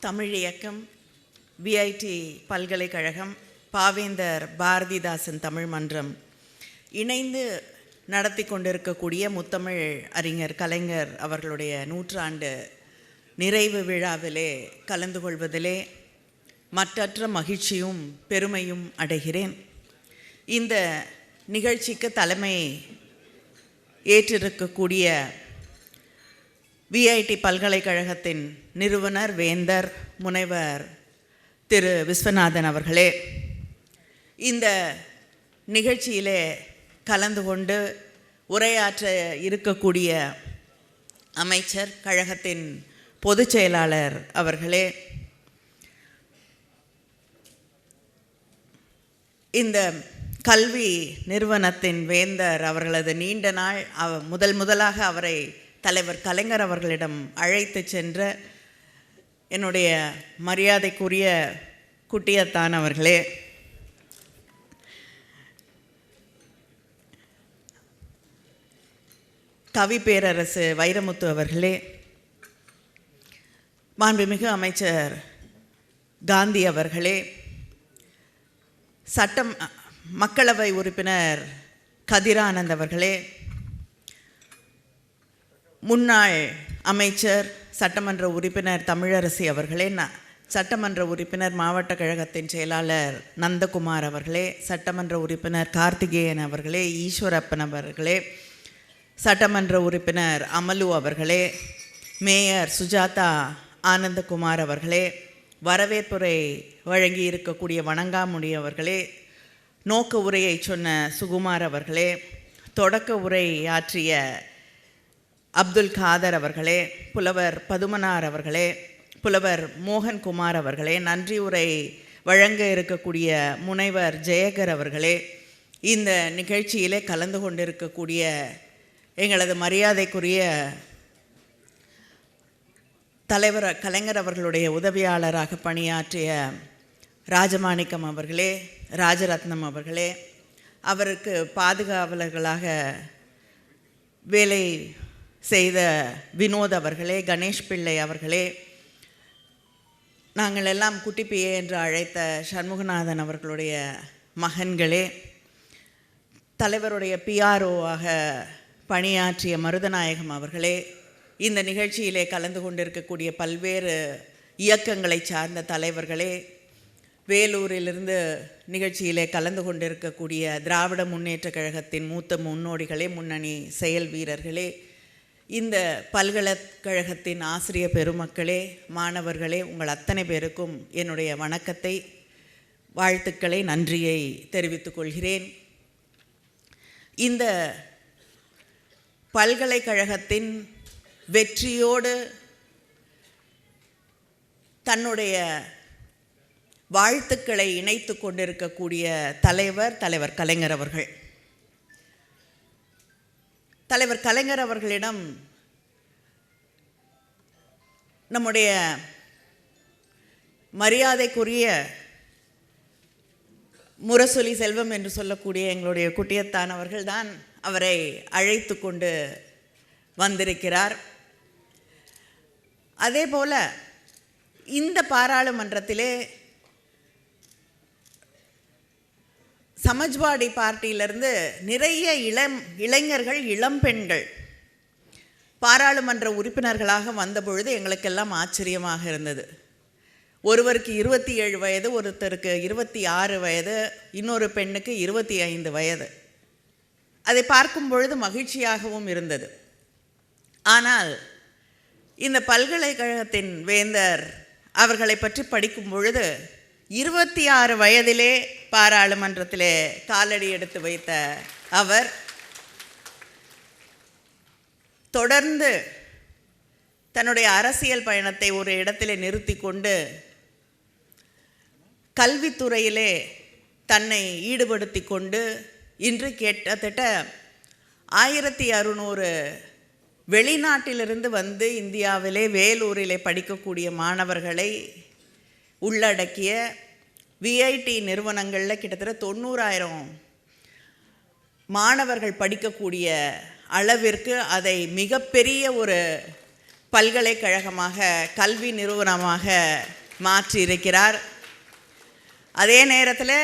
தமிழ் இயக்கம் விஐடி பல்கலைக்கழகம் பாவேந்தர் பாரதிதாசன் தமிழ் மன்றம் இணைந்து நடத்தி கொண்டிருக்கக்கூடிய முத்தமிழ் அறிஞர் கலைஞர் அவர்களுடைய நூற்றாண்டு நிறைவு விழாவிலே கலந்து கொள்வதிலே மற்றற்ற மகிழ்ச்சியும் பெருமையும் அடைகிறேன். இந்த நிகழ்ச்சிக்கு தலைமை ஏற்றிருக்கக்கூடிய விஐடி பல்கலைக்கழகத்தின் நிறுவனர் வேந்தர் முனைவர் திரு. விஸ்வநாதன் அவர்களே இந்த நிகழ்ச்சியிலே கலந்து கொண்டு உரையாற்ற இருக்கக்கூடிய அமைச்சர் கழகத்தின் பொதுச் செயலாளர் அவர்களே இந்த கல்வி நிறுவனத்தின் வேந்தர் அவர்களது நீண்ட நாள் அவ முதல் முதலாக அவரை தலைவர் கலைஞர் அவர்களிடம் அழைத்து சென்ற என்னுடைய மரியாதைக்குரிய குட்டியத்தான் அவர்களே. கவி பேரரசு வைரமுத்து அவர்களே. மாண்புமிகு அமைச்சர் காந்தி அவர்களே. சட்டம் மக்களவை உறுப்பினர் கதிரானந்த் அவர்களே. முன்னாள் அமைச்சர் சட்டமன்ற உறுப்பினர் தமிழரசி அவர்களே ந சட்டமன்ற உறுப்பினர் மாவட்ட கழகத்தின் செயலாளர் நந்தகுமார் அவர்களே சட்டமன்ற உறுப்பினர் கார்த்திகேயன் அவர்களே ஈஸ்வரப்பன் அவர்களே சட்டமன்ற உறுப்பினர் அமலு அவர்களே மேயர் சுஜாதா ஆனந்தகுமார் அவர்களே வரவேற்புரை வழங்கி இருக்கக்கூடிய வணங்காமுடி அவர்களே நோக்க உரையை சொன்ன சுகுமார் அவர்களே தொடக்க உரை ஆற்றிய அப்துல் காதர் அவர்களே புலவர் பதுமனார் அவர்களே புலவர் மோகன்குமார் அவர்களே நன்றி உரை வழங்க இருக்கக்கூடிய முனைவர் ஜெயகர் அவர்களே இந்த நிகழ்ச்சியிலே கலந்து கொண்டிருக்கக்கூடிய எங்களது மரியாதைக்குரிய தலைவர் கலைஞர் அவர்களுடைய உதவியாளராக பணியாற்றிய ராஜமாணிக்கம் அவர்களே ராஜரத்னம் அவர்களே அவருக்கு பாதுகாவலர்களாக வேலை செய்த வினோத் அவர்களே கணேஷ் பிள்ளை அவர்களே நாங்கள் எல்லாம் குட்டிப்பியே என்று அழைத்த சண்முகநாதன் அவர்களுடைய மகன்களே தலைவருடைய பிஆர்ஓவாக பணியாற்றிய மருதநாயகம் அவர்களே இந்த நிகழ்ச்சியிலே கலந்து கொண்டிருக்கக்கூடிய பல்வேறு இயக்கங்களை சார்ந்த தலைவர்களே வேலூரிலிருந்து நிகழ்ச்சியிலே கலந்து கொண்டிருக்கக்கூடிய திராவிட முன்னேற்ற கழகத்தின் மூத்த முன்னோடிகளே முன்னணி செயல் வீரர்களே இந்த பல்கலைக்கழகத்தின் ஆசிரிய பெருமக்களே மாணவர்களே உங்கள் அத்தனை பேருக்கும் என்னுடைய வணக்கத்தை வாழ்த்துக்களை நன்றியை தெரிவித்துக் கொள்கிறேன். இந்த பல்கலைக்கழகத்தின் வெற்றியோடு தன்னுடைய வாழ்த்துக்களை இணைத்து கொண்டிருக்கக்கூடிய தலைவர் தலைவர் கலைஞர் அவர்கள். தலைவர் கலைஞர் அவர்களிடம் நம்முடைய மரியாதைக்குரிய முரசொலி செல்வம் என்று சொல்லக்கூடிய எங்களுடைய குட்டியத்தான் அவர்கள்தான் அவரை அழைத்து கொண்டு வந்திருக்கிறார். அதே போல இந்த பாராளுமன்றத்திலே சமாஜ்வாடி பார்ட்டியிலிருந்து நிறைய இளம் இளைஞர்கள் இளம் பெண்கள் பாராளுமன்ற உறுப்பினர்களாக வந்தபொழுது எங்களுக்கெல்லாம் ஆச்சரியமாக இருந்தது. ஒருவருக்கு இருபத்தி ஏழு வயது ஒருத்தருக்கு இருபத்தி ஆறு வயது இன்னொரு பெண்ணுக்கு இருபத்தி ஐந்து வயது. அதை பார்க்கும் பொழுது மகிழ்ச்சியாகவும் இருந்தது. ஆனால் இந்த பல்கலைக்கழகத்தின் வேந்தர் அவர்களை பற்றி படிக்கும் பொழுது இருபத்தி ஆறு வயதிலே பாராளுமன்றத்திலே காலடி எடுத்து வைத்த அவர் தொடர்ந்து தன்னுடைய அரசியல் பயணத்தை ஒரு இடத்திலே நிறுத்தி கொண்டு கல்வித்துறையிலே தன்னை ஈடுபடுத்தி கொண்டு இன்று கிட்டத்தட்ட ஆயிரத்தி அறுநூறு வெளிநாட்டிலிருந்து வந்து இந்தியாவிலே வேலூரிலே படிக்கக்கூடிய மாணவர்களை உள்ளடக்கிய விஐடி நிறுவனங்களில் கிட்டத்தட்ட தொண்ணூறாயிரம் மாணவர்கள் படிக்கக்கூடிய அளவிற்கு அதை மிகப்பெரிய ஒரு பல்கலைக்கழகமாக கல்வி நிறுவனமாக மாற்றியிருக்கிறார். அதே நேரத்தில்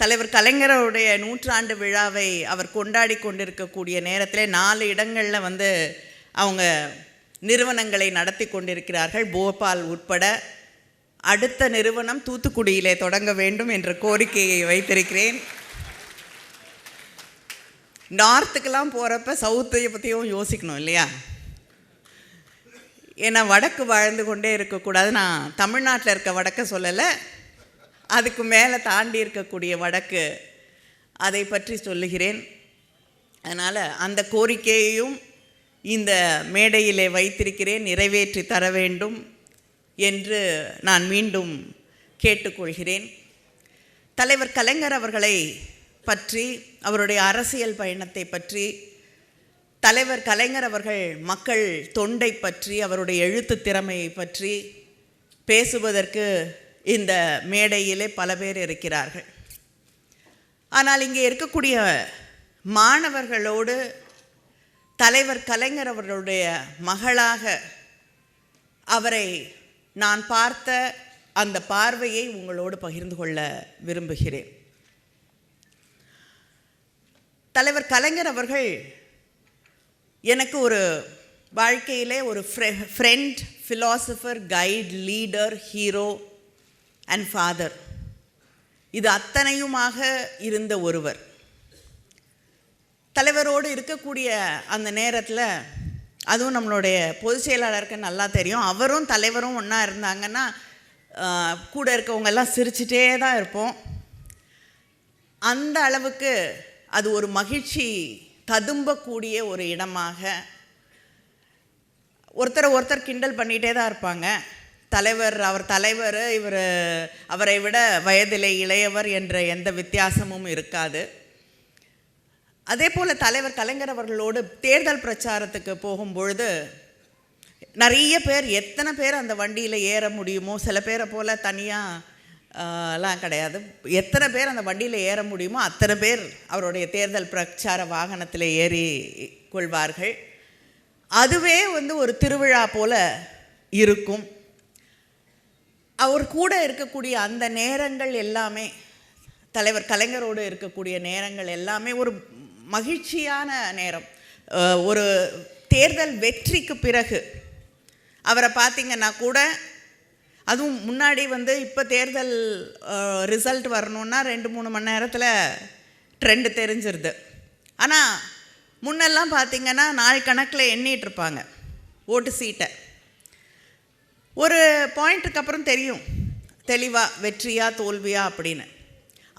தலைவர் கலைஞருடைய நூற்றாண்டு விழாவை அவர் கொண்டாடி கொண்டிருக்கக்கூடிய நேரத்தில் நாலு இடங்களில் வந்து அவங்க நிறுவனங்களை நடத்தி கொண்டிருக்கிறார்கள். போபால் உட்பட அடுத்த நிறுவனம் தூத்துக்குடியிலே தொடங்க வேண்டும் என்ற கோரிக்கையை வைத்திருக்கிறேன். நார்த்துக்கெல்லாம் போகிறப்ப சவுத்தையை பற்றியும் யோசிக்கணும் இல்லையா? ஏன்னா வடக்கு வாழ்ந்து கொண்டே இருக்கக்கூடாது. நான் தமிழ்நாட்டில் இருக்க வடக்க சொல்லலை. அதுக்கு மேலே தாண்டி இருக்கக்கூடிய வடக்கு அதை பற்றி சொல்லுகிறேன். அதனால் அந்த கோரிக்கையையும் இந்த மேடையிலே வைத்திருக்கிறேன். நிறைவேற்றி தர வேண்டும். என்று நான் மீண்டும் கேட்டுக்கொள்கிறேன். தலைவர் கலைஞர் அவர்களை பற்றி அவருடைய அரசியல் பயணத்தை பற்றி தலைவர் கலைஞர் அவர்கள் மக்கள் தொண்டை பற்றி அவருடைய எழுத்து திறமையை பற்றி பேசுவதற்கு இந்த மேடையிலே பல பேர் இருக்கிறார்கள். ஆனால் இங்கே இருக்கக்கூடிய மாணவர்களோடு தலைவர் கலைஞர் அவர்களுடைய மகளாக அவரை நான் பார்த்த அந்த பார்வையை உங்களோடு பகிர்ந்து கொள்ள விரும்புகிறேன். தலைவர் கலைஞர் அவர்கள் எனக்கு ஒரு வாழ்க்கையிலே ஒரு friend philosopher guide leader hero and father இது அத்தனையுமாக இருந்த ஒருவர். தலைவரோடு இருக்கக்கூடிய அந்த நேரத்தில் அதுவும் நம்மளுடைய பொதுச் செயலாளருக்கு நல்லா தெரியும். அவரும் தலைவரும் ஒன்றா இருந்தாங்கன்னா கூட இருக்கவங்க எல்லாம் சிரிச்சிட்டே தான் இருப்போம். அந்த அளவுக்கு அது ஒரு மகிழ்ச்சி ததும்பக்கூடிய ஒரு இடமாக ஒருத்தரை ஒருத்தர் கிண்டல் பண்ணிகிட்டே தான் இருப்பாங்க. தலைவர் அவர் தலைவர் இவர் அவரை விட வயதிலே இளையவர் என்ற எந்த வித்தியாசமும் இருக்காது. அதே போல் தலைவர் கலைஞர் அவர்களோடு தேர்தல் பிரச்சாரத்துக்கு போகும்பொழுது நிறைய பேர் எத்தனை பேர் அந்த வண்டியில் ஏற முடியுமோ சில பேரை போல் தனியாக எல்லாம் கிடையாது. எத்தனை பேர் அந்த வண்டியில் ஏற முடியுமோ அத்தனை பேர் அவருடைய தேர்தல் பிரச்சார வாகனத்தில் ஏறி கொள்வார்கள். அதுவே வந்து ஒரு திருவிழா போல் இருக்கும். அவர் கூட இருக்கக்கூடிய அந்த நேரங்கள் எல்லாமே தலைவர் கலைஞரோடு இருக்கக்கூடிய நேரங்கள் எல்லாமே ஒரு மகிழ்ச்சியான நேரம். ஒரு தேர்தல் வெற்றிக்கு பிறகு அவரை பார்த்தீங்கன்னா கூட அதுவும் முன்னாடி வந்து இப்போ தேர்தல் ரிசல்ட் வரணுன்னா ரெண்டு மூணு மணி நேரத்தில் ட்ரெண்டு தெரிஞ்சிருது. ஆனால் முன்னெல்லாம் பார்த்தீங்கன்னா நாள் கணக்கில் எண்ணிகிட்ருப்பாங்க ஓட்டு சீட்டை. ஒரு பாயிண்ட்டுக்கு அப்புறம் தெரியும் தெளிவாக வெற்றியா தோல்வியா அப்படின்னு.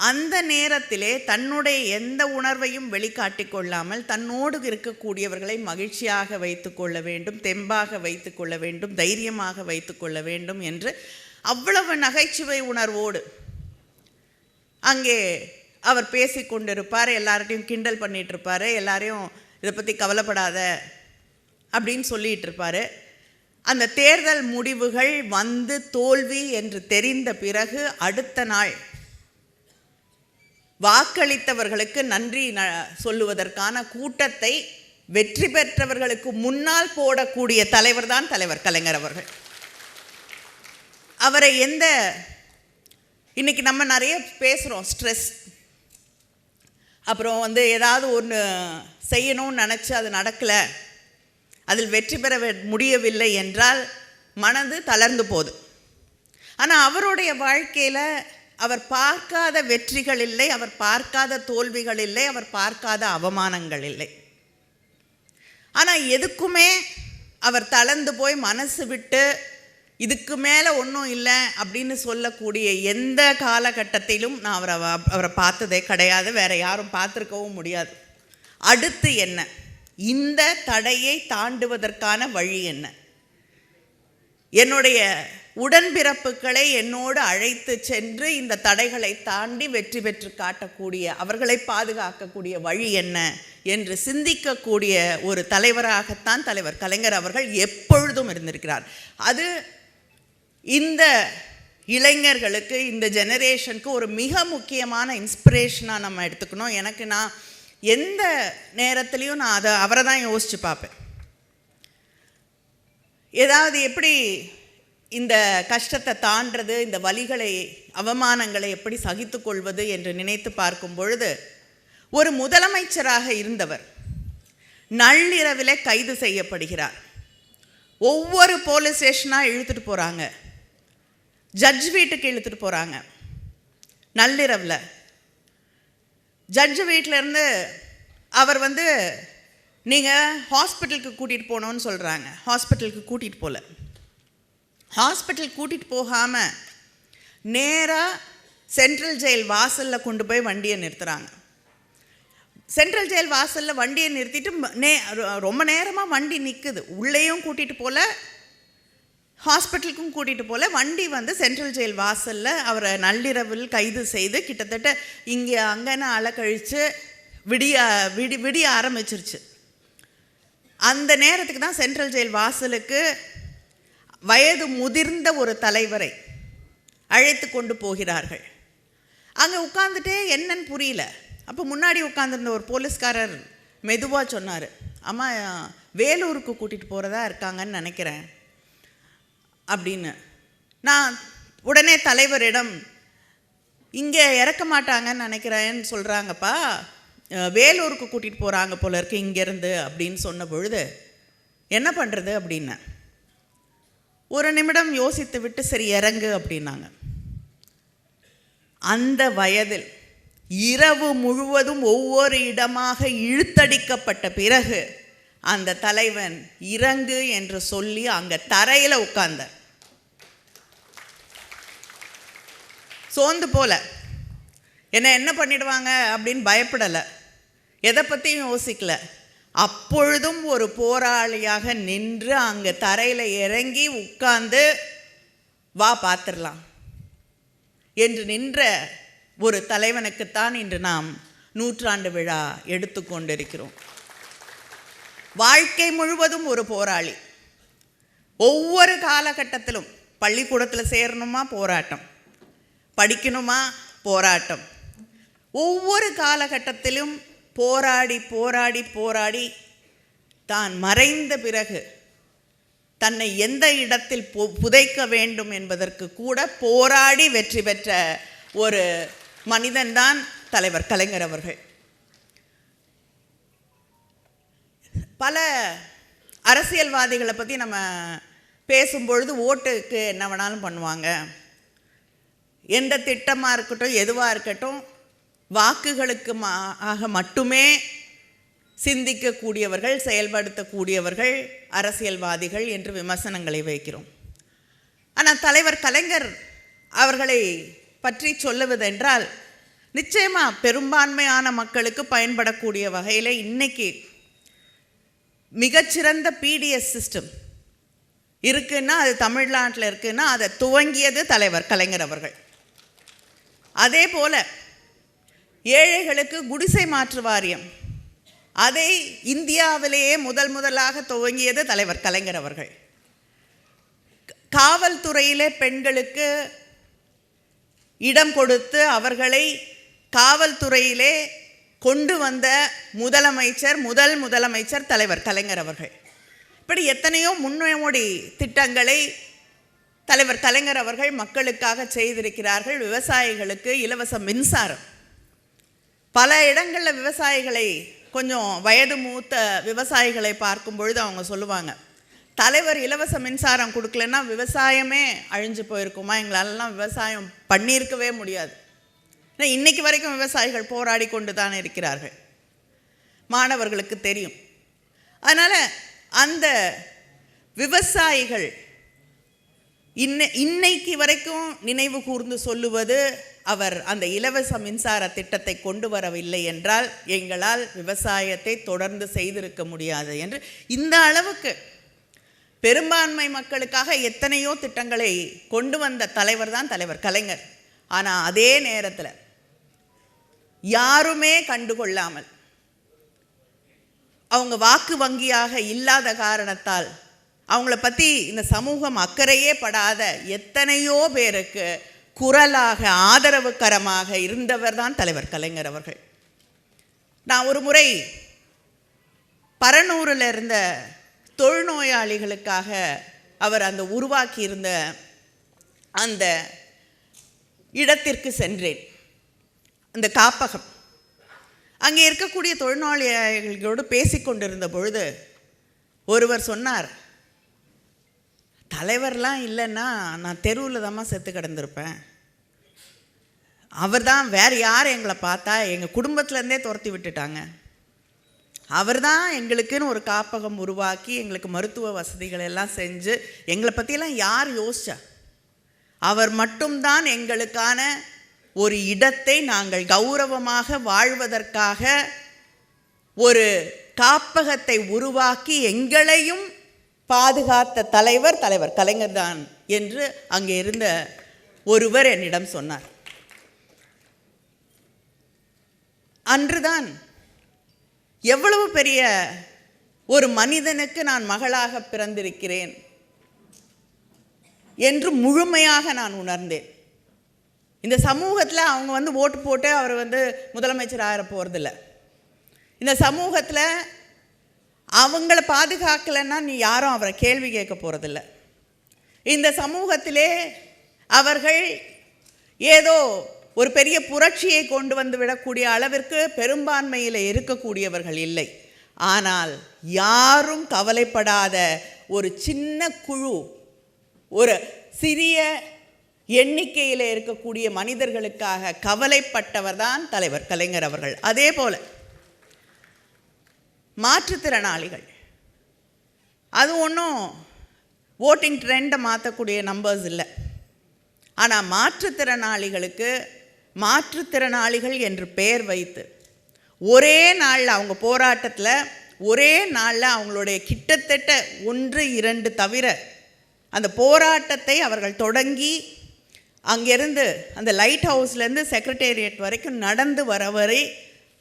அந்த நேரத்திலே தன்னுடைய எந்த உணர்வையும் வெளிக்காட்டி கொள்ளாமல் தன்னோடு இருக்கக்கூடியவர்களை மகிழ்ச்சியாக வைத்துக்கொள்ள வேண்டும் தெம்பாக வைத்துக்கொள்ள வேண்டும் தைரியமாக வைத்துக்கொள்ள வேண்டும் என்று அவ்வளவு நகைச்சுவை உணர்வோடு அங்கே அவர் பேசி கொண்டிருப்பார் எல்லார்ட்டையும் கிண்டல் பண்ணிகிட்டு இருப்பார் எல்லாரையும் இதை பற்றி கவலைப்படாத அப்படின்னு சொல்லிகிட்டு இருப்பார். அந்த தேர்தல் முடிவுகள் வந்து தோல்வி என்று தெரிந்த பிறகு அடுத்த நாள் வாக்களித்தவர்களுக்கு நன்றி ந சொல்லுவதற்கான கூட்டத்தை வெற்றி பெற்றவர்களுக்கு முன்னால் போடக்கூடிய தலைவர் தான் தலைவர் கலைஞர் அவர்கள். அவரை எந்த இன்னைக்கு நம்ம நிறைய பேசுகிறோம் ஸ்ட்ரெஸ் அப்புறம் வந்து ஏதாவது ஒன்று செய்யணும்னு நினச்சி அது நடக்கலை. அதில் வெற்றி பெற முடியவில்லை என்றால் மனது தளர்ந்து போகுது. ஆனால் அவருடைய வாழ்க்கையில் அவர் பார்க்காத வெற்றிகள் இல்லை அவர் பார்க்காத தோல்விகள் இல்லை அவர் பார்க்காத அவமானங்கள் இல்லை. ஆனால் எதுக்குமே அவர் தளர்ந்து போய் மனசு விட்டு இதுக்கு மேலே ஒன்றும் இல்லை அப்படின்னு சொல்லக்கூடிய எந்த காலகட்டத்திலும் நான் அவரை அவரை பார்த்ததே கிடையாது வேற யாரும் பார்த்துருக்கவும் முடியாது. அடுத்து என்ன? இந்த தடையை தாண்டுவதற்கான வழி என்ன? என்னுடைய உடன்பிறப்புகளை என்னோடு அழைத்து சென்று இந்த தடைகளை தாண்டி வெற்றி பெற்று காட்டக்கூடிய அவர்களை பாதுகாக்கக்கூடிய வழி என்ன என்று சிந்திக்கக்கூடிய ஒரு தலைவராகத்தான் தலைவர் கலைஞர் அவர்கள் எப்பொழுதும் இருந்திருக்கிறார். அது இந்த இளைஞர்களுக்கு இந்த ஜெனரேஷனுக்கு ஒரு மிக முக்கியமான இன்ஸ்பிரேஷனாக நம்ம எடுத்துக்கணும். எனக்கு நான் எந்த நேரத்துலையும் நான் அதை அவரை தான் யோசித்து பார்ப்பேன். ஏதாவது எப்படி இந்த கஷ்டத்தை தாண்டது இந்த வழிகளை அவமானங்களை எப்படி சகித்து கொள்வது என்று நினைத்து பார்க்கும் பொழுது ஒரு முதலமைச்சராக இருந்தவர் நள்ளிரவிலே கைது செய்யப்படுகிறார். ஒவ்வொரு போலீஸ் ஸ்டேஷனாக இழுத்துட்டு போகிறாங்க ஜட்ஜ் வீட்டுக்கு இழுத்துட்டு போகிறாங்க நள்ளிரவில். ஜட்ஜு வீட்டிலேருந்து அவர் வந்து நீங்கள் ஹாஸ்பிட்டலுக்கு கூட்டிகிட்டு போகணுன்னு சொல்கிறாங்க ஹாஸ்பிட்டலுக்கு கூட்டிகிட்டு போகல ஹாஸ்பிட்டல் கூட்டிகிட்டு போகாமல் நேராக சென்ட்ரல் ஜெயில் வாசலில் கொண்டு போய் வண்டியை நிறுத்துகிறாங்க சென்ட்ரல் ஜெயில் வாசலில் வண்டியை நிறுத்திட்டு நே ரொம்ப நேரமாக வண்டி நிற்குது உள்ளேயும் கூட்டிகிட்டு போகல ஹாஸ்பிட்டலுக்கும் கூட்டிகிட்டு போகல வண்டி வந்து சென்ட்ரல் ஜெயில் வாசலில் அவரை நள்ளிரவில் கைது செய்து கிட்டத்தட்ட இங்கே அங்கேன்னு அலக்கழித்து விடிய விடி விடிய ஆரம்பிச்சிருச்சு. அந்த நேரத்துக்கு தான் சென்ட்ரல் ஜெயில் வாசலுக்கு வயது முதிர்ந்த ஒரு தலைவரை அழைத்து கொண்டு போகிறார்கள். அங்கே உட்காந்துட்டே என்னன்னு புரியல. அப்போ முன்னாடி உட்காந்துருந்த ஒரு போலீஸ்காரர் மெதுவாக சொன்னார் அம்மா வேலூருக்கு கூட்டிகிட்டு போகிறதா இருக்காங்கன்னு நினைக்கிறேன் அப்படின்னு. நான் உடனே தலைவரிடம் இங்கே இறக்க மாட்டாங்கன்னு நினைக்கிறேன்னு சொல்கிறாங்கப்பா வேலூருக்கு கூட்டிகிட்டு போகிறாங்க போல இருக்கு இங்கேருந்து அப்படின்னு சொன்ன பொழுது என்ன பண்ணுறது அப்படின்னேன் ஒரு நிமிடம் யோசித்து விட்டு சரி இறங்கு அப்படின்னாங்க. அந்த வயதில் இரவு முழுவதும் ஒவ்வொரு இடமாக இழுத்தடிக்கப்பட்ட பிறகு அந்த தலைவன் இறங்கு என்று சொல்லி அங்கே தரையில் உட்கார்ந்தார். சோர்ந்து போல. என்ன என்ன பண்ணிடுவாங்க அப்படின்னு பயப்படலை. எதை பற்றியும் யோசிக்கலை. அப்பொழுதும் ஒரு போராளியாக நின்று அங்கே தரையில் இறங்கி உட்கார்ந்து வா பார்த்துடலாம் என்று நின்ற ஒரு தலைவனுக்குத்தான் இன்று நாம் நூற்றாண்டு விழா எடுத்துக்கொண்டிருக்கிறோம் வாழ்க்கை முழுவதும் ஒரு போராளி. ஒவ்வொரு காலகட்டத்திலும் பள்ளிக்கூடத்தில் சேரணுமா? போராட்டம். படிக்கணுமா? போராட்டம். ஒவ்வொரு காலகட்டத்திலும் போராடி போராடி போராடி தான் மறைந்த பிறகு தன்னை எந்த இடத்தில் பு- புதைக்க வேண்டும் என்பதற்கு கூட போராடி வெற்றி பெற்ற ஒரு மனிதன்தான் தலைவர் கலைஞர் அவர்கள். பல அரசியல்வாதிகளை பற்றி நம்ம பேசும்பொழுது ஓட்டுக்கு என்ன வேணாலும் பண்ணுவாங்க. எந்த திட்டமாக இருக்கட்டும் எதுவாக இருக்கட்டும் வாக்குகளுக்கு மா ஆக மட்டுமே சிந்திக்கக்கூடியவர்கள் செயல்படுத்தக்கூடியவர்கள் அரசியல்வாதிகள் என்று விமர்சனங்களை வைக்கிறோம். ஆனால் தலைவர் கலைஞர் அவர்களை பற்றி சொல்லுவதென்றால் நிச்சயமாக பெரும்பான்மையான மக்களுக்கு பயன்படக்கூடிய வகையில் இன்னைக்கு மிகச்சிறந்த பிடிஎஸ் சிஸ்டம் இருக்குன்னா அது தமிழ்நாட்டில் இருக்குன்னா அதை துவங்கியது தலைவர் கலைஞர் அவர்கள். அதே போல் ஏழைகளுக்கு குடிசை மாற்று வாரியம். அதை இந்தியாவிலேயே முதல் முதலாக துவங்கியது தலைவர் கலைஞர் அவர்கள். காவல்துறையிலே பெண்களுக்கு இடம் கொடுத்து அவர்களை காவல்துறையிலே கொண்டு வந்த முதலமைச்சர் முதல் முதலமைச்சர் தலைவர் கலைஞர் அவர்கள். இப்படி எத்தனையோ முன்னோடி திட்டங்களை தலைவர் கலைஞர் அவர்கள் மக்களுக்காக செய்திருக்கிறார்கள். விவசாயிகளுக்கு இலவச மின்சாரம். பல இடங்களில் விவசாயிகளை கொஞ்சம் வயது மூத்த விவசாயிகளை பார்க்கும் பொழுது அவங்க சொல்லுவாங்க தலைவர் இலவச மின்சாரம் கொடுக்கலன்னா விவசாயமே அழிஞ்சு போயிருக்குமா? எங்களாலலாம் விவசாயம் பண்ணியிருக்கவே முடியாது. ஏன்னா இன்றைக்கு வரைக்கும் விவசாயிகள் போராடி கொண்டு தான் இருக்கிறார்கள். மாணவர்களுக்கு தெரியும். அதனால் அந்த விவசாயிகள் இன்ன இன்னைக்கு வரைக்கும் நினைவு கூர்ந்து சொல்லுவது அவர் அந்த இலவச மின்சார திட்டத்தை கொண்டு வரவில்லை என்றால் எங்களால் விவசாயத்தை தொடர்ந்து செய்திருக்க முடியாது என்று இந்த அளவுக்கு பெரும்பான்மை மக்களுக்காக எத்தனையோ திட்டங்களை கொண்டு வந்த தலைவர் தான் தலைவர் கலைஞர். ஆனால் அதே நேரத்தில் யாருமே கண்டுகொள்ளாமல் அவங்க வாக்கு வங்கியாக இல்லாத காரணத்தால் அவங்கள பற்றி இந்த சமூகம் அக்கறையே படாத எத்தனையோ பேருக்கு குரலாக ஆதரவுக்கரமாக இருந்தவர் தான் தலைவர் கலைஞர் அவர்கள். நான் ஒரு முறை பரனூரில் இருந்த தொழுநோயாளிகளுக்காக அவர் அந்த உருவாக்கியிருந்த அந்த இடத்திற்கு சென்றேன். அந்த காப்பகம். அங்கே இருக்கக்கூடிய தொழிலாளிகளோடு பேசிக்கொண்டிருந்த பொழுது ஒருவர் சொன்னார் தலைவர்லாம் இல்லைன்னா நான் தெருவில் தாம்மா செத்து கிடந்திருப்பேன். அவர் தான் வேறு யார் எங்களை பார்த்தா எங்கள் குடும்பத்துலேருந்தே துரத்தி விட்டுட்டாங்க. அவர் தான் எங்களுக்குன்னு ஒரு காப்பகம் உருவாக்கி எங்களுக்கு மருத்துவ வசதிகள் எல்லாம் செஞ்சு எங்களை பற்றியெல்லாம் யார் யோசிச்சா? அவர் மட்டும்தான் எங்களுக்கான ஒரு இடத்தை நாங்கள் கௌரவமாக வாழ்வதற்காக ஒரு காப்பகத்தை உருவாக்கி எங்களையும் பாதுகாத்த தலைவர் தலைவர் கலைஞர் தான் என்று அங்கே இருந்த ஒருவர் என்னிடம் சொன்னார். அன்றுதான் எவ்வளவு பெரிய ஒரு மனிதனுக்கு நான் மகளாக பிறந்திருக்கிறேன் என்று முழுமையாக நான் உணர்ந்தேன். இந்த சமூகத்தில் அவங்க வந்து ஓட்டு போட்டு அவர் வந்து முதலமைச்சர் ஆகிற போகிறதில்ல இந்த சமூகத்தில் அவங்கள பாதுகாக்கலைன்னா நீ யாரும் அவரை கேள்வி கேட்க போகிறதில்ல இந்த சமூகத்திலே அவர்கள் ஏதோ ஒரு பெரிய புரட்சியை கொண்டு வந்து விடக்கூடிய அளவிற்கு பெரும்பான்மையில் இருக்கக்கூடியவர்கள் இல்லை. ஆனால் யாரும் கவலைப்படாத ஒரு சின்ன குழு ஒரு சிறிய எண்ணிக்கையில் இருக்கக்கூடிய மனிதர்களுக்காக கவலைப்பட்டவர் தான் தலைவர் கலைஞர் அவர்கள். அதே போல் மாற்றுத்திறனாளிகள். அது ஒன்றும் ஓட்டிங் ட்ரெண்டை மாற்றக்கூடிய நம்பர்ஸ் இல்லை. ஆனால் மாற்றுத்திறனாளிகளுக்கு மாற்றுத்திறனாளிகள் என்று பெயர் வைத்து ஒரே நாளில் அவங்க போராட்டத்தில் ஒரே நாளில் அவங்களுடைய கிட்டத்தட்ட ஒன்று இரண்டு தவிர அந்த போராட்டத்தை அவர்கள் தொடங்கி அங்கேருந்து அந்த லைட் ஹவுஸ்லேருந்து செக்ரட்டேரியட் வரைக்கும் நடந்து வர வரை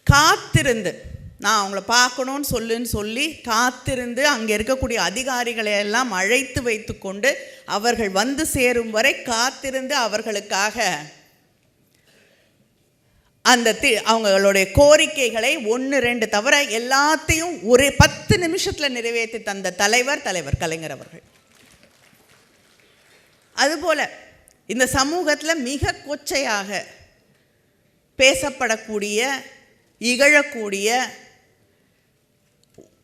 காத்திருந்து நான் அவங்கள பார்க்கணும்னு சொல்லுன்னு சொல்லி காத்திருந்து அங்கே இருக்கக்கூடிய அதிகாரிகளை எல்லாம் அழைத்து வைத்துக்கொண்டு அவர்கள் வந்து சேரும் வரை காத்திருந்து அவர்களுக்காக அந்த தி அவங்களுடைய கோரிக்கைகளை ஒன்று ரெண்டு தவிர எல்லாத்தையும் ஒரே பத்து நிமிஷத்தில் நிறைவேற்றி தந்த தலைவர் தலைவர் கலைஞர் அவர்கள். அதுபோல் இந்த சமூகத்தில் மிக கொச்சையாக பேசப்படக்கூடிய இகழக்கூடிய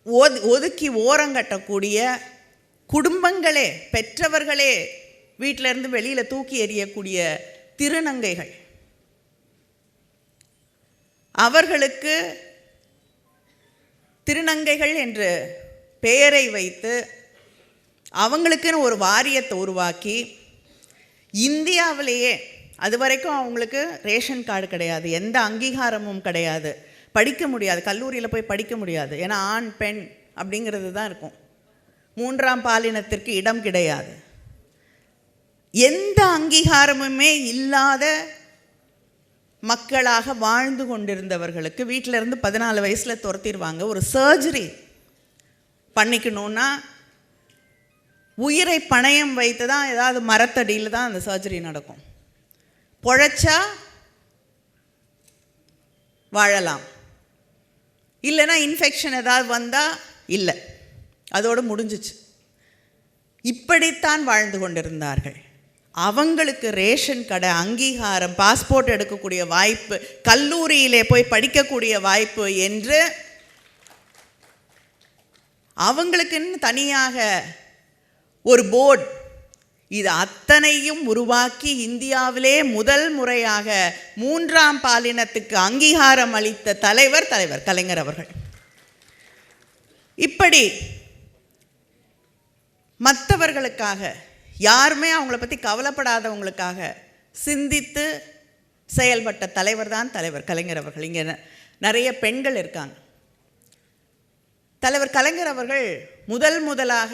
ஒது ஒதுக்கி ஓரங்கட்டக்கூடிய குடும்பங்களே பெற்றவர்களே வீட்டிலேருந்து வெளியில் தூக்கி எறியக்கூடிய திருநங்கைகள். அவர்களுக்கு திருநங்கைகள் என்று பெயரை வைத்து அவங்களுக்குன்னு ஒரு வாரியத்தை உருவாக்கி இந்தியாவிலேயே அது வரைக்கும் அவங்களுக்கு ரேஷன் கார்டு கிடையாது எந்த அங்கீகாரமும் கிடையாது. படிக்க முடியாது கல்லூரியில் போய் படிக்க முடியாது. ஏன்னா ஆண் பெண் அப்படிங்கிறது தான் இருக்கும். மூன்றாம் பாலினத்திற்கு இடம் கிடையாது. எந்த அங்கீகாரமுமே இல்லாத மக்களாக வாழ்ந்து கொண்டிருந்தவர்களுக்கு வீட்டில் இருந்து பதினாலு வயசில் துரத்திடுவாங்க ஒரு சர்ஜரி பண்ணிக்கணுன்னா உயிரை பணயம் வைத்து தான் ஏதாவது மரத்தடியில் தான் அந்த சர்ஜரி நடக்கும். பொழைச்சா வாழலாம். இல்லைன்னா இன்ஃபெக்ஷன் ஏதாவது வந்தால் இல்லை. அதோடு முடிஞ்சிச்சு. இப்படித்தான் வாழ்ந்து கொண்டிருந்தார்கள். அவங்களுக்கு ரேஷன் கடை அங்கீகாரம் பாஸ்போர்ட் எடுக்கக்கூடிய வாய்ப்பு கல்லூரியிலே போய் படிக்கக்கூடிய வாய்ப்பு என்று அவங்களுக்குன்னு தனியாக ஒரு போர்டு இது அத்தனையும் உருவாக்கி இந்தியாவிலே முதல் முறையாக மூன்றாம் பாலினத்துக்கு அங்கீகாரம் அளித்த தலைவர் தலைவர் கலைஞர் அவர்கள். இப்படி மற்றவர்களுக்காக யாருமே அவங்கள பற்றி கவலைப்படாதவங்களுக்காக சிந்தித்து செயல்பட்ட தலைவர் தான் தலைவர் கலைஞர் அவர்கள். இங்கே நிறைய பெண்கள் இருக்காங்க. தலைவர் கலைஞர் அவர்கள் முதல் முதலாக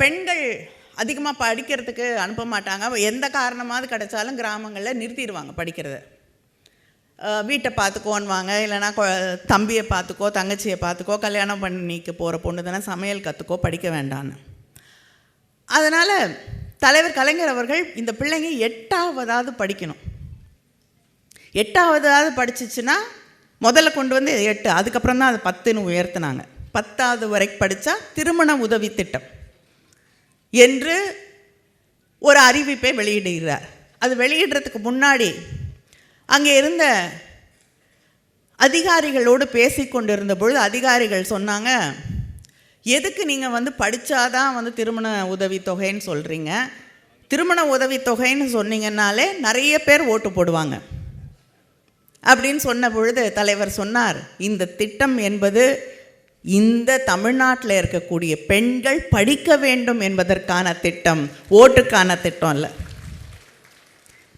பெண்கள் அதிகமாக படிக்கிறதுக்கு அனுப்ப மாட்டாங்க. எந்த காரணமாவது கிடைச்சாலும் கிராமங்களில் நிறுத்திடுவாங்க படிக்கிறத. வீட்டை பார்த்துக்கோன்னுவாங்க. இல்லைன்னா தம்பியை பார்த்துக்கோ தங்கச்சியை பார்த்துக்கோ கல்யாணம் பண்ணிக்க போகிற பொண்ணு தானே சமையல் கற்றுக்கோ படிக்க வேண்டான்னு. அதனால் தலைவர் கலைஞர் அவர்கள் இந்த பிள்ளைங்க எட்டாவதாவது படிக்கணும். எட்டாவதாவது படிச்சிச்சுன்னா முதல்ல கொண்டு வந்து எட்டு. அதுக்கப்புறம் தான் அது பத்துன்னு உயர்த்தினாங்க. பத்தாவது வரைக்கும் படித்தா திருமண உதவி திட்டம் என்று ஒரு அறிவிப்பை வெளியிடுகிறார். அது வெளியிடுறதுக்கு முன்னாடி அங்கே இருந்த அதிகாரிகளோடு பேசிக்கொண்டிருந்த பொழுது அதிகாரிகள் சொன்னாங்க எதுக்கு நீங்கள் வந்து படித்தாதான் வந்து திருமண உதவித்தொகைன்னு சொல்கிறீங்க திருமண உதவித்தொகைன்னு சொன்னீங்கன்னாலே நிறைய பேர் ஓட்டு போடுவாங்க. அப்படின்னு சொன்ன பொழுது தலைவர் சொன்னார் இந்த திட்டம் என்பது இந்த தமிழ்நாட்டில் இருக்கக்கூடிய பெண்கள் படிக்க வேண்டும் என்பதற்கான திட்டம் ஓட்டுக்கான திட்டம் இல்லை.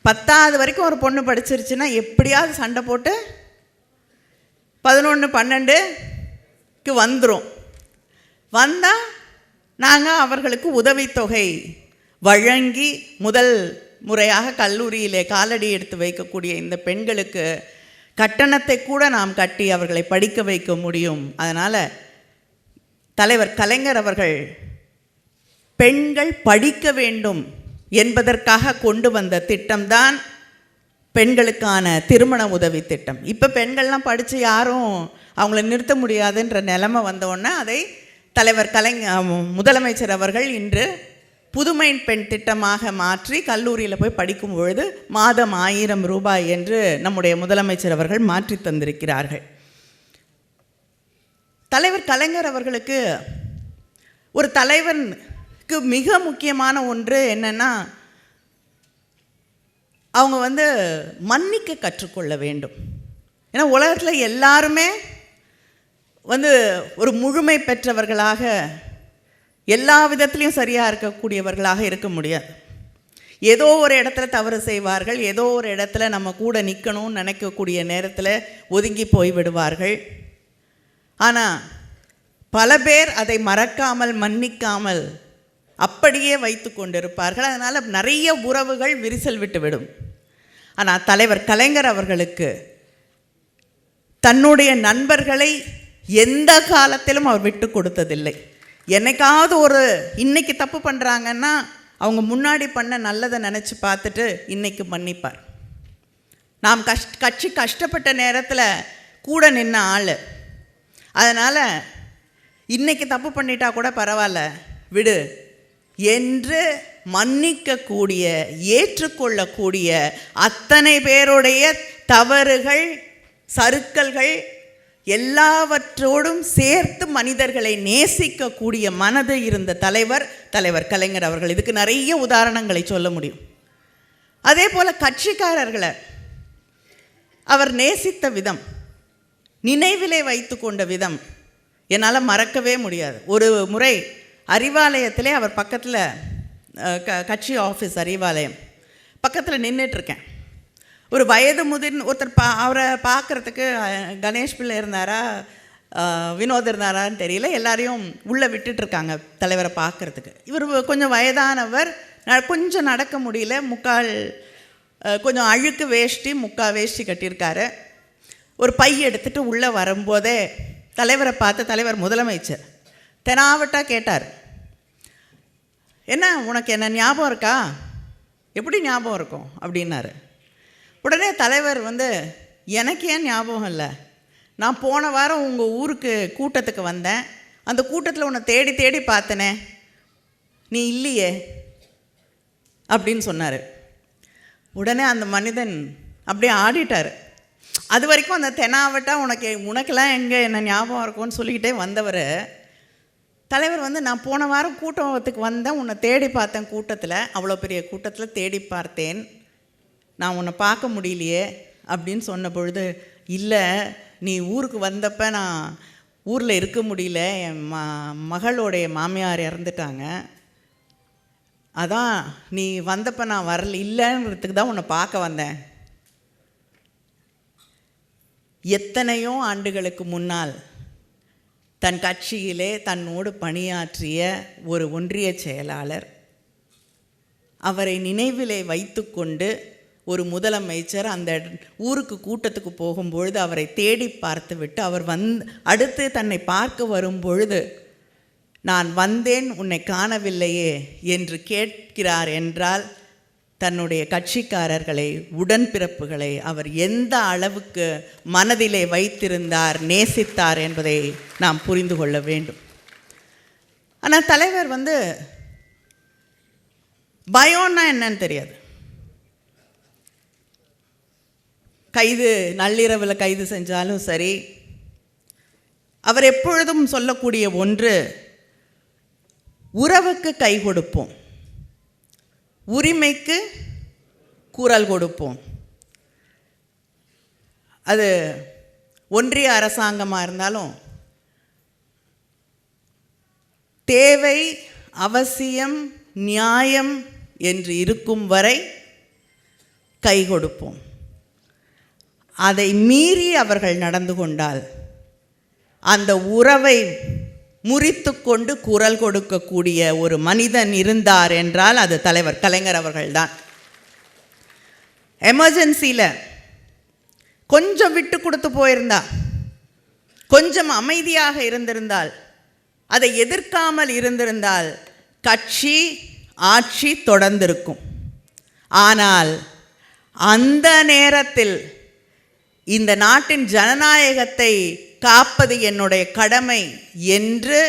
பத்தாவது வரைக்கும் ஒரு பொண்ணு படிச்சிருச்சுன்னா எப்படியாவது சண்டை போட்டு பதினொன்று பன்னெண்டுக்கு வந்துடும் வந்தால் நாங்கள் அவர்களுக்கு உதவித்தொகை வழங்கி முதல் முறையாக கல்லூரியிலே காலடி எடுத்து வைக்கக்கூடிய இந்த பெண்களுக்கு கட்டணத்தை கூட நாம் கட்டி அவர்களை படிக்க வைக்க முடியும். அதனால் தலைவர் கலைஞர் அவர்கள் பெண்கள் படிக்க வேண்டும் என்பதற்காக கொண்டு வந்த திட்டம்தான் பெண்களுக்கான திருமண உதவி திட்டம். இப்போ பெண்கள்லாம் படித்து யாரும் அவங்கள நிறுத்த முடியாதுன்ற நிலைமை வந்தோடனே அதை தலைவர் கலைஞ முதலமைச்சர் அவர்கள் இன்று புதுமை பெண் திட்டமாக மாற்றி கல்லூரியில் போய் படிக்கும் பொழுது மாதம் ஆயிரம் ரூபாய் என்று நம்முடைய முதலமைச்சர் அவர்கள் மாற்றி தந்திருக்கிறார்கள். தலைவர் கலைஞர் அவர்களுக்கு ஒரு தலைவனுக்கு மிக முக்கியமான ஒன்று என்னென்னா அவங்க வந்து மன்னிக்க கற்றுக்கொள்ள வேண்டும். ஏன்னா உலகத்தில் எல்லாருமே வந்து ஒரு முழுமை பெற்றவர்களாக எல்லா விதத்துலேயும் சரியாக இருக்கக்கூடியவர்களாக இருக்க முடியாது. ஏதோ ஒரு இடத்துல தவறு செய்வார்கள் ஏதோ ஒரு இடத்துல நம்ம கூட நிற்கணும்னு நினைக்கக்கூடிய நேரத்தில் ஒதுங்கி போய் விடுவார்கள். ஆனால் பல பேர் அதை மறக்காமல் மன்னிக்காமல் அப்படியே வைத்து கொண்டிருப்பார்கள். அதனால் நிறைய உறவுகள் விரிசல் விட்டு விடும். ஆனால் தலைவர் கலைஞர் அவர்களுக்கு தன்னுடைய நண்பர்களை எந்த காலத்திலும் அவர் விட்டு கொடுத்ததில்லை. என்னைக்காவது ஒரு இன்னைக்கு தப்பு பண்ணுறாங்கன்னா அவங்க முன்னாடி பண்ண நல்லதை நினச்சி பார்த்துட்டு இன்னைக்கு மன்னிப்பார். நாம் கஷ் கட்சி கஷ்டப்பட்ட நேரத்தில் கூட நின்ன ஆள். அதனால் இன்னைக்கு தப்பு பண்ணிட்டா கூட பரவாயில்ல விடு. என்று மன்னிக்கக்கூடிய ஏற்றுக்கொள்ளக்கூடிய அத்தனை பேருடைய தவறுகள் சறுக்கல்கள் எல்லாவற்றோடும் சேர்த்து மனிதர்களை நேசிக்கக்கூடிய மனது இருந்த தலைவர் தலைவர் கலைஞர் அவர்கள். இதுக்கு நிறைய உதாரணங்களை சொல்ல முடியும். அதே போல் கட்சிக்காரர்களை அவர் நேசித்த விதம் நினைவிலே வைத்து கொண்ட விதம் என்னால் மறக்கவே முடியாது. ஒரு முறை அறிவாலயத்திலே அவர் பக்கத்தில் க கட்சி ஆஃபீஸ் அறிவாலயம். பக்கத்தில் நின்றுட்டுருக்கேன் ஒரு வயது முதிர்ந்த ஒருத்தர் பா அவரை பார்க்குறதுக்கு கணேஷ் பிள்ளை இருந்தாரா வினோத் இருந்தாரான்னு தெரியல. எல்லாரையும் உள்ளே விட்டுட்ருக்காங்க தலைவரை பார்க்குறதுக்கு. இவர் கொஞ்சம் வயதானவர். கொஞ்சம் நடக்க முடியல. முக்கால் கொஞ்சம் அழுக்கு வேஷ்டி முக்கால் வேஷ்டி கட்டியிருக்காரு. ஒரு பை எடுத்துகிட்டு உள்ளே வரும்போதே தலைவரை பார்த்து தலைவர் முதலமைச்சர் தெனாவட்டா கேட்டார். என்ன உனக்கு என்ன ஞாபகம் இருக்கா? எப்படி ஞாபகம் இருக்கும்? அப்படின்னாரு. உடனே தலைவர் வந்து எனக்கு ஏன் ஞாபகம் இல்லை? நான் போன வாரம் உங்கள் ஊருக்கு கூட்டத்துக்கு வந்தேன். அந்த கூட்டத்தில் உன்னை தேடி தேடி பார்த்தனே. நீ இல்லையே. அப்படின்னு சொன்னார். உடனே அந்த மனிதன் அப்படியே ஆடிட்டார். அது வரைக்கும் அந்த தெனாவட்டா உனக்கு உனக்கெல்லாம் எங்கே என்ன ஞாபகம் இருக்கும்னு சொல்லிக்கிட்டே வந்தவர். தலைவர் வந்து நான் போன வாரம் கூட்டத்துக்கு வந்தேன். உன்னை தேடி பார்த்தேன் கூட்டத்தில். அவ்வளோ பெரிய கூட்டத்தில் தேடி பார்த்தேன். நான் உன்னை பார்க்க முடியலையே அப்படின்னு சொன்ன பொழுது இல்லை நீ ஊருக்கு வந்தப்ப நான் ஊரில் இருக்க முடியல என் ம மகளோடைய மாமியார் இறந்துட்டாங்க. அதான் நீ வந்தப்ப நான் வரல இல்லைன்றதுக்கு தான் உன்னை பார்க்க வந்தேன். எத்தனையோ ஆண்டுகளுக்கு முன்னால் தன் கட்சியிலே தன்னோடு பணியாற்றிய ஒரு ஒன்றிய செயலாளர் அவரை நினைவிலே வைத்துக்கொண்டு ஒரு முதலமைச்சர் அந்த ஊருக்கு கூட்டத்துக்கு போகும்பொழுது அவரை தேடி பார்த்துவிட்டு அவர் வந் அடுத்து தன்னை பார்க்க வரும் பொழுது நான் வந்தேன் உன்னை காணவில்லையே என்று கேட்கிறார் என்றால் தன்னுடைய கட்சிக்காரர்களை உடன்பிறப்புகளை அவர் எந்த அளவுக்கு மனதிலே வைத்திருந்தார் நேசித்தார் என்பதை நாம் புரிந்து கொள்ள வேண்டும். ஆனால் தலைவர் வந்து பயோன்னா என்னன்னு தெரியாது. கைது நள்ளிரவில் கைது செஞ்சாலும் சரி அவர் எப்பொழுதும் சொல்லக்கூடிய ஒன்று உறவுக்கு கை கொடுப்போம். உரிமைக்கு குரல் கொடுப்போம். அது ஒன்றிய அரசாங்கமாக இருந்தாலும் தேவை அவசியம் நியாயம் என்று இருக்கும் வரை கை கொடுப்போம். அதை மீறி அவர்கள் நடந்து கொண்டால் அந்த உறவை முறித்து கொண்டு குரல் கொடுக்கக்கூடிய ஒரு மனிதன் இருந்தார் என்றால் அது தலைவர் கலைஞர் அவர்கள்தான். எமர்ஜென்சியில் கொஞ்சம் விட்டு கொடுத்து போயிருந்தா கொஞ்சம் அமைதியாக இருந்திருந்தால் அதை எதிர்க்காமல் இருந்திருந்தால் கட்சி ஆட்சி தொடர்ந்திருக்கும். ஆனால் அந்த நேரத்தில் இந்த நாட்டின் ஜனநாயகத்தை காப்பது என்னுடைய கடமை என்று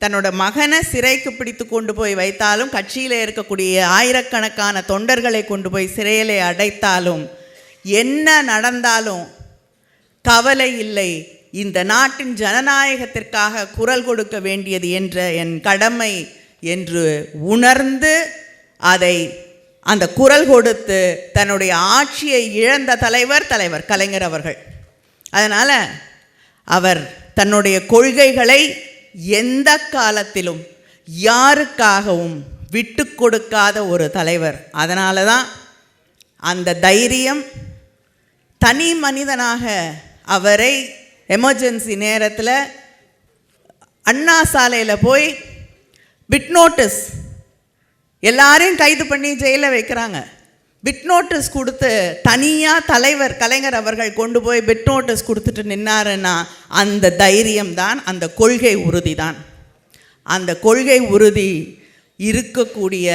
தன்னோட மகனை சிறைக்கு பிடித்து கொண்டு போய் வைத்தாலும் கட்சியில் இருக்கக்கூடிய ஆயிரக்கணக்கான தொண்டர்களை கொண்டு போய் சிறையிலே அடைத்தாலும் என்ன நடந்தாலும் கவலை இல்லை. இந்த நாட்டின் ஜனநாயகத்திற்காக குரல் கொடுக்க வேண்டியது என்ற என் கடமை என்று உணர்ந்து அதை அந்த குரல் கொடுத்து தன்னுடைய ஆட்சியை இழந்த தலைவர் தலைவர் கலைஞர் அவர்கள். அதனால் அவர் தன்னுடைய கொள்கைகளை எந்த காலத்திலும் யாருக்காகவும் விட்டு கொடுக்காத ஒரு தலைவர். அதனால தான் அந்த தைரியம் தனி மனிதனாக அவரை எமர்ஜென்சி நேரத்தில் அண்ணா சாலையில் போய் பிட் நோட்டீஸ் எல்லாரையும் கைது பண்ணி ஜெயிலில் வைக்கிறாங்க. பிட் நோட்டீஸ் கொடுத்து தனியாக தலைவர் கலைஞர் அவர்கள் கொண்டு போய் பிட் நோட்டீஸ் கொடுத்துட்டு நின்னாருன்னா அந்த தைரியம் தான் அந்த கொள்கை உறுதி தான் அந்த கொள்கை உறுதி இருக்கக்கூடிய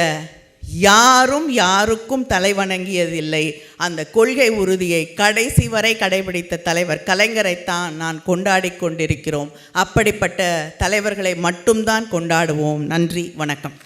யாரும் யாருக்கும் தலைவணங்கியதில்லை. அந்த கொள்கை உறுதியை கடைசி வரை கடைபிடித்த தலைவர் கலைஞரைத்தான் நான் கொண்டாடி கொண்டிருக்கிறோம். அப்படிப்பட்ட தலைவர்களை மட்டும்தான் கொண்டாடுவோம். நன்றி வணக்கம்.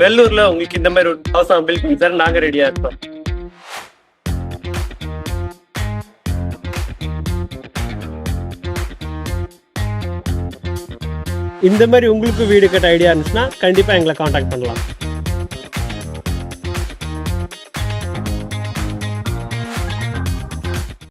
வெள்ளூர்ல உங்களுக்கு இந்த மாதிரி ஒரு ஹவுஸ் பில் பண்ணி சார் நாங்க ரெடியா இருக்கோம் இந்த மாதிரி உங்களுக்கு வீடு கட்ட ஐடியா இருந்துச்சுன்னா கண்டிப்பா எங்களை காண்டாக்ட் பண்ணலாம்.